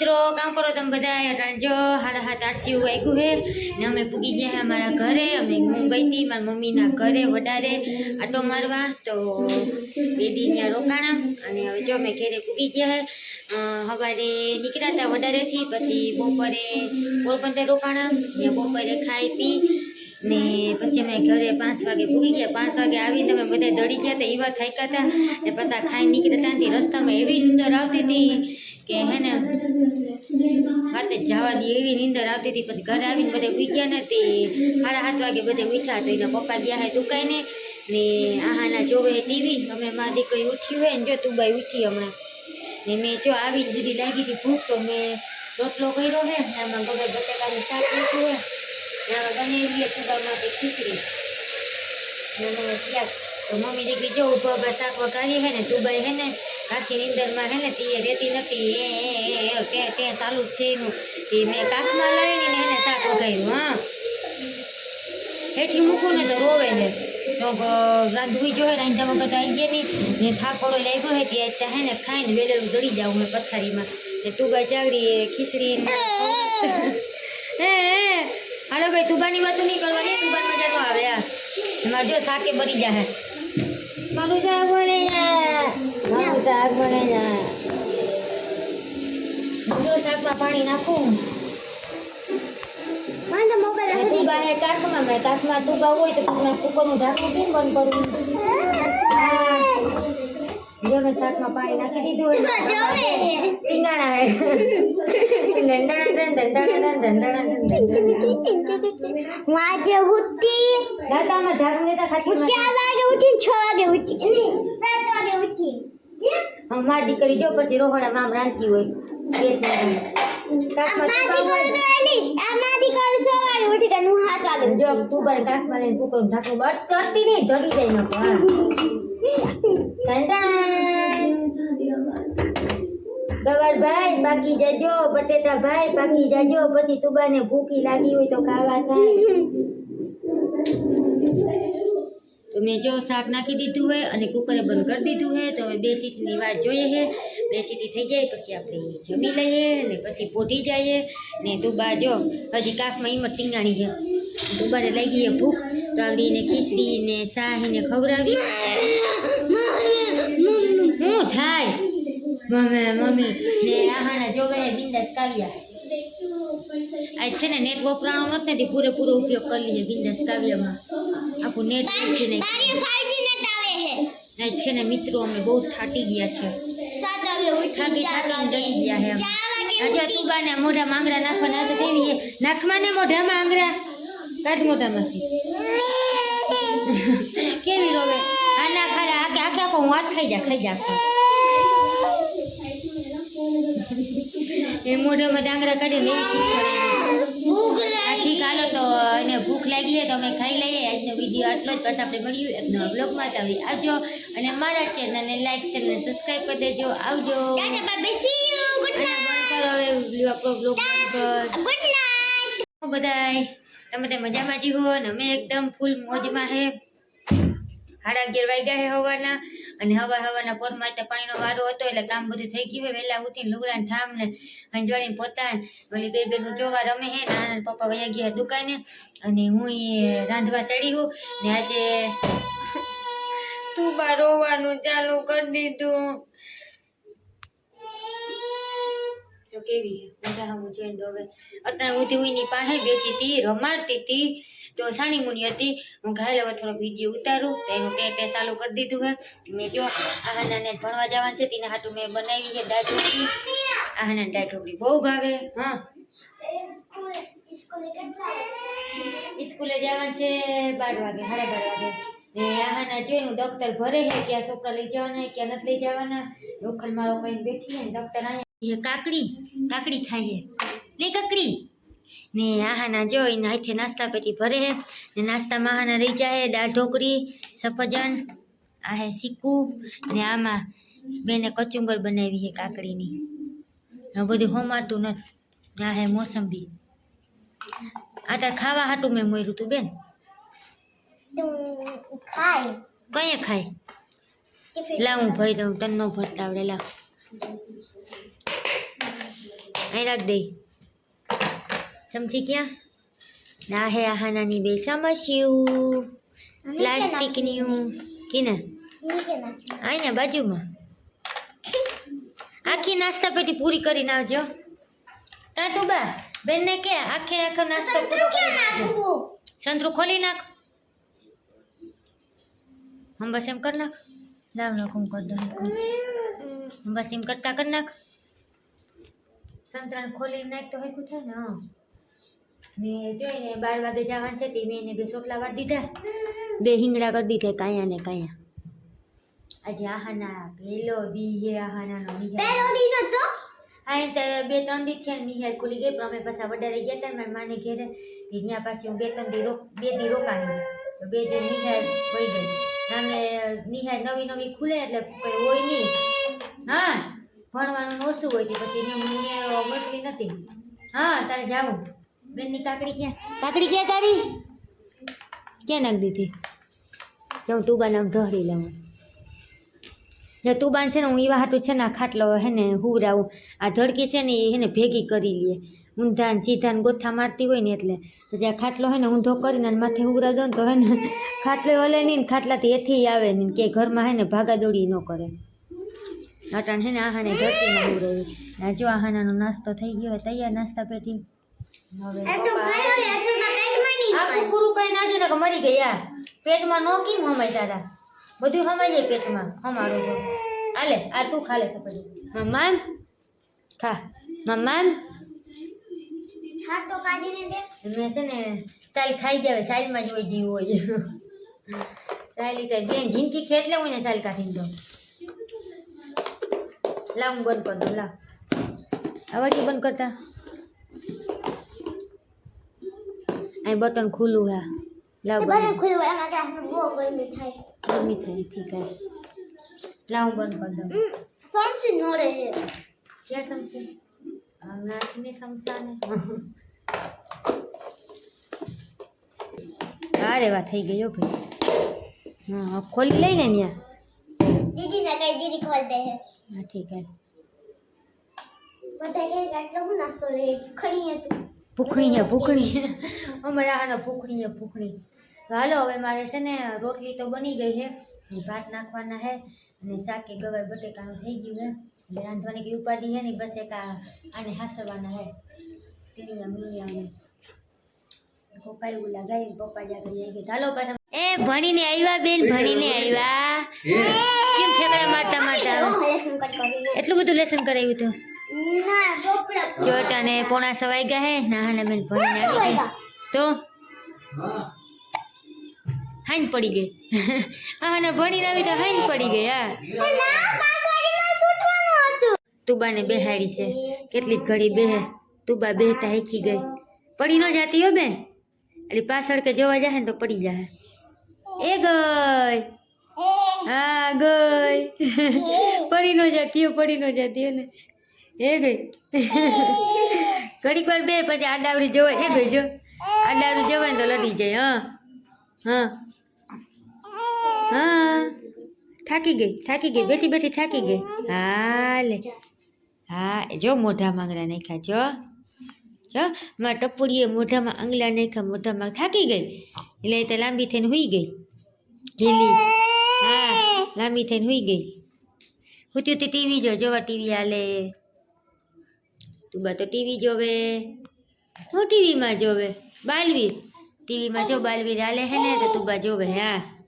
મિત્રો, કામ કરો તમે બધા રાંજો હાડા હાથ આરતી વાગ્યું હે. ને અમે પૂગી ગયા અમારા ઘરે, અમે હું ગઈ હતી, મારા મમ્મીના ઘરે વડારે આટો મારવા, તો બે ત્યાં રોકાણા. અને હવે જો અમે ઘરે પૂગી ગયા હે સવારે નીકળ્યા હતા વડારેથી, પછી બપોરે પોરબંદર રોકાણા. ત્યાં બપોરે ખાઈ પી ને પછી અમે ઘરે પાંચ વાગે પૂગી ગયા. પાંચ વાગે આવીને અમે બધા દડી ગયા હતા એવા થાક્યા હતા. ને પાછા ખાઈ નીકળ્યા હતા રસ્તામાં એવી નીંદર આવતી હતી કે હે ને વાતે જવા દે એવી નીંદર આવતી હતી. પછી ઘરે આવીને બધા ઉઈ ગયા ને તે સાડા સાત વાગે બધા ઉઠ્યા તો એના પપ્પા ગયા હે દુકાને ને આહાના જોવે ટીવી. અમે મારી દીકરી ઉઠી હોય ને જો તું બાઈ ઉઠી હમણાં. ને મેં જો આવી જુદી લાગી હતી ભૂખ તો મેં રોટલો કર્યો હે આમાં બધા બટેકાનું શાક મૂક્યું હોય ને આમાં બનાવી સુબા માટે ખીચડી ને તો મમ્મી દીકરી જો ઊભા ઊભા શાક વઘારી હે ને તુબાઈ હે ને કાચી નીંદરમાં હે ને તે રહેતી નથી એ એ તે તે ચાલુ છે એનું તે મેં કાચમાં લાવીને એને શાક વઘાર્યું હા હેઠી મૂકું ને તો રોવે ને તો રાંધવી જોઈએ રાંધા વખત આવી ગયા નહીં જે થાકોડો લાગ્યો હોય ત્યાં ચાહે ને ખાઈને વેલેલું દળી જાઉં મેં પથારીમાં ને તુબા ચાગડી ખીચડી ને હે હે હાલો ભાઈ તુબાની વાત નહીં કરવાની તુબાન મજા તો આવે આ એમાં જો શાકે બરી જાહે. મારું શાક બને મારું શાક બને જા શાકમાં પાણી નાખું. તુબા હે કાચમાં મેં કાચમાં તુબા હોય તો તું કુકરનું ઢાંકણું કેમ બંધ કરું? જોવે શાકમાં પાણી નાખી દીધું હોય પીંગાણા વાજે દીકરી જો પછી રોહણા મામ રાંધતી હોય. ગેસમાં તું કરે કાકમાં લઈને કુકર ઢાંકું બટ કરતી નહીં ધગી જાય ગવાર ભાઈ પાકી જજો, બટેટા ભાઈ પાકી જજો, પછી તુબાને ભૂખી લાગી હોય તો ખાવા થાય. તો મેં જો શાક નાખી દીધું હોય અને કુકરે બંધ કરી દીધું હોય, તો હવે બે સીટીની વાર જોઈએ છે. બે સીટી થઈ જાય, પછી આપણે જમી લઈએ ને પછી પોટી જઈએ. ને તુબા જો, હજી કાકમાં ઈમત ટીંગાણી છે. તુબાને લાગી ગઈએ ભૂખ. ચાંદીને ખીચડીને શાહીને ખવડાવી. શું થાય? મમ્મી મમ્મી ને આહાના જોવે બિંદાસ કાવ્યા. આ છે ને નેટ વપરાણો નથી તે પૂરેપૂરો ઉપયોગ કરી લીધો બિંદાસ કાવ્યમાં. આખું નેટ નથી નહીં. છે ને મિત્રો અમે બહુ થાટી ગયા છે. થાકી થાકીને ડરી ગયા છે અચ્છા તું બાને મોઢા માંગરા નાખવાના નાખવાને મોઢામાં આંગળા? કાઢ મોઢામાંથી. કેવી રોવે? આના ખારા આખે આખે આખો હું હાથ ખાઈ જા ખાઈ જા એ મોઢામાં ડાંગરા કાઢીને ઠીક હાલો તો એને ભૂખ લાગી હોય તો અમે ખાઈ લઈએ. આજનો વીડિયો આટલો જ. પાછા આપણે મળ્યું નવા બ્લોગમાં. તો આવી આવજો. અને મારા ચેનલને લાઈક અને સબસ્ક્રાઈબ કરી દેજો. આવજો. ગુડ અને હવે આપણો બ્લોગ ગુડ નાઈટ બધાય. તમે બધા મજામાં જી હો અને અમે એકદમ ફૂલ મોજમાં હે. સાડા અગિયાર વાગ્યા હે હવાના અને હવા હવાના પોરમાં ત્યાં પાણીનો વારો હતો એટલે કામ બધું થઈ ગયું હોય વહેલા ઉઠીને લુગડા ઠામ ને અંજવાળીને પોતા ઓલી બે બેનું જોવા રમે હે. નાના પપ્પા વયા ગયા દુકાને અને હું રાંધવા ચડી હું ને આજે તું બા રોવાનું ચાલુ કરી દીધું. જો કેવી મોઢા હું જોઈને રોવે. ઉધી ઉઈની પાસે બેઠી હતી, રમાડતી હતી. તો સાની મુની હતી, હું ઘાયલ હવે થોડો વીડિયો ઉતારું, તો એનું ટે ટે ચાલુ કરી દીધું હે. મેં જો આહાનાને ભણવા જવાનું છે, તેના હાટું મેં બનાવી છે દાળ ઢોકળી આહાનાને દાળ ઢોકળી બહુ ભાવે, હા. સ્કૂલે જવાનું છે બાર વાગે, સાડા બાર વાગે. આહાના જોઈને દફતર ભરે છે, ક્યાં છોકરા લઈ જવાના, ક્યાં નથી લઈ જવાના. લોખલ મારો કઈ બેઠી ને દફતર અહીંયા એ કાકડી કાકડી ખાઈએ. લે કાકડી. ને આહાના જો એને હાથે નાસ્તા પેટી ભરે હે. ને નાસ્તામાં આહાના રહી જાય દાળ ઢોકળી સફરજન આ હે સિક્કુ ને આમાં બેને કચુંબર બનાવી છે કાકડીની. હવે બધું હોમાતું નથી. આ હે મોસંબી. આ તાર ખાવા હાટું મેં મોર્યું તું બેન. ખાય? કઈએ ખાય? લાવું ભાઈ દઉં તન ન ભરતા આવડે લાવ. અહીં રાખ દઈ ચમચી ક્યાં ના હે આહાનાની બે સમસ્યું પ્લાસ્ટિકની કીને અહીંયા બાજુમાં આખી નાસ્તા પેટી પૂરી કરીને આવજો તા તું બા બેનને કે આખે આખો નાસ્તો પૂરો સંતરું કરીને આવજો સંતરું ખોલી નાખ હમ બસ એમ કર નાખ લાવ નાખ હું કરી દઉં બસ એમ કરતા કર નાખ સંતરાને ખોલી નાખ તો હરખું થાય ને હા. ને જોઈને બાર વાગે જવાનું છે તે મેં એને બે સોટલા વાર દીધા. બે હિંગડા કરી દીધા કાયા ને કાયા. આજે આહાના પહેલો દી હે આહાનાનો નિહાળ પહેલો દીનો તો? હા એમ તો બે ત્રણ દી થયા ને નિહાળ ખુલી ગઈ પણ અમે પાછા વડારે ગયા હતા ને મારી માને ઘેરે. તે ત્યાં પાછી હું બે ત્રણ દી રોક બે દી રોકાણી. તો બે દી નિહાળ વહી ગઈ અમે નિહાળ નવી નવી ખુલે એટલે કંઈ હોય નહીં. હા. ભણવાનું ઓછું હોય તો પછી મને મોકલી નથી. હા, તારે જાવું. બેનની કાકડી ક્યાં? કાકડી ક્યાં તારી? ક્યાં નાખી દીધી? જો હું તું બનાવ ઢોરી લઉં. જો તું બાન છે ને હું એવા હાટું છે ને આ ખાટલો હે ને હુવરાવું આ ધડકી છે ને એ હે ભેગી કરી લે. ઊંધા ને સીધા ને ગોથા મારતી હોય ને એટલે. પછી આ ખાટલો હોય ને ઊંધો કરીને માથે હુવરા દો ને તો હે ને ખાટલો હલે નહીં ને ખાટલાથી એથી આવે ને કે ઘરમાં હે ને ભાગાદોડી ન કરે. અટાણ હે ને આહાને ધરતીમાં હુવરાવી આ જો આહાનાનો નાસ્તો થઈ ગયો તૈયાર નાસ્તા પેટી. હવે તો તો ના આખું પૂરું કઈ નાખ્યું ને કે મરી ગયા પેટમાં નો કેમ હમાય દાદા? બધું હમાઈ જાય પેટમાં હમારું તો. આલે આ તું ખાલે છે પછી મમ્માન ખા. મમ્માન. તો મેં છે ને સાલ ખાઈ જાય સાલમાં જ હોય જીવ હોય. સાલી તો બેન જિંદગી ખેટલે હોય ને સાલ કાઢીને દો લાવ હું બંધ કરી દઉં લાવ. આવડતી બંધ કરતા. અહીં બટન ખુલ્લું હા લાવ બટન ખુલ્લું એમાં ક્લાસમાં બહુ ગરમી થાય. ગરમી થાય ઠીક હે લાવ હું બંધ કરી દઉં. સોમસી નો રહે. ક્યાં સમસી નાખીને સમસાને અરે વાહ થઈ ગયો ભાઈ. હા ખોલી લઈને ત્યાં દીદી ને કઈ દીદી ખોલ દે હે હા ઠીક હે બધા કે આટલો હું નાસ્તો લે ખડી હે તું. ભૂખણી હે ભૂખણી. અમારે આનો ભૂખણી હે ભૂખણી. તો હાલો હવે મારે છે ને રોટલી તો બની ગઈ છે. એ ભાત નાખવાના છે અને શાકે ગવાર બટેકાનું થઈ ગયું છે. એટલે રાંધવાની કંઈ ઉપાધિ છે ને બસ એક આને હાસવાના છે. ટીણીયા મીણિયા પપ્પા એવું લગાવી પપ્પા જાગી આવી ગયા. હાલો પાછા એ ભણીને આવ્યા બેન ભણીને આવ્યા. ઠેકડા મારતા મારતા એટલું બધું લેસન કરાવ્યું હતું ના ચોપડા. અને પોણા સવાઈ ગયા હે? ના હાલે બેન ભણીને આવી ગયા. તો? હાઈન પડી ગઈ. આને ભણીને આવી તો હાઈન પડી ગઈ હા. તુબાને બેહાડી છે. કેટલીક ઘડી બેહે. તુબા બેહતા હેખી ગઈ. પડી ન જાતી હો બેન. એટલે પાછળ કે જોવા જાય ને તો પડી જાય એ ગઈ. હા. ગઈ. પડી ન જતી પડી ન જતી ને. એ ગઈ. ઘડીક વાર બે પછી આડાવરી જવાય. એ ગઈ જો. આડાવરી જવાય તો લડી જાય હા. હા. હા. થાકી ગઈ થાકી ગઈ બેઠી બેઠી થાકી ગઈ. હા લે હા જો મોઢા નહીં નાખ્યા જો. જો મારા ટપુડીએ મોઢામાં આંગળા નાખ્યા મોઢામાં થાકી ગઈ. એટલે એ તો લાંબી થઈને હુઈ ગઈ. ઢીલી. લાંબી થઈને હુઈ ગઈ. હુતી હુતી ટીવી જો, જોવા ટીવી હાલે. તું બા તો ટીવી જોવે. હું ટીવીમાં જોવે? બાલવીર? ટીવીમાં જો બાલવીર હાલે હે ને, તો તું બા જોવે, હા.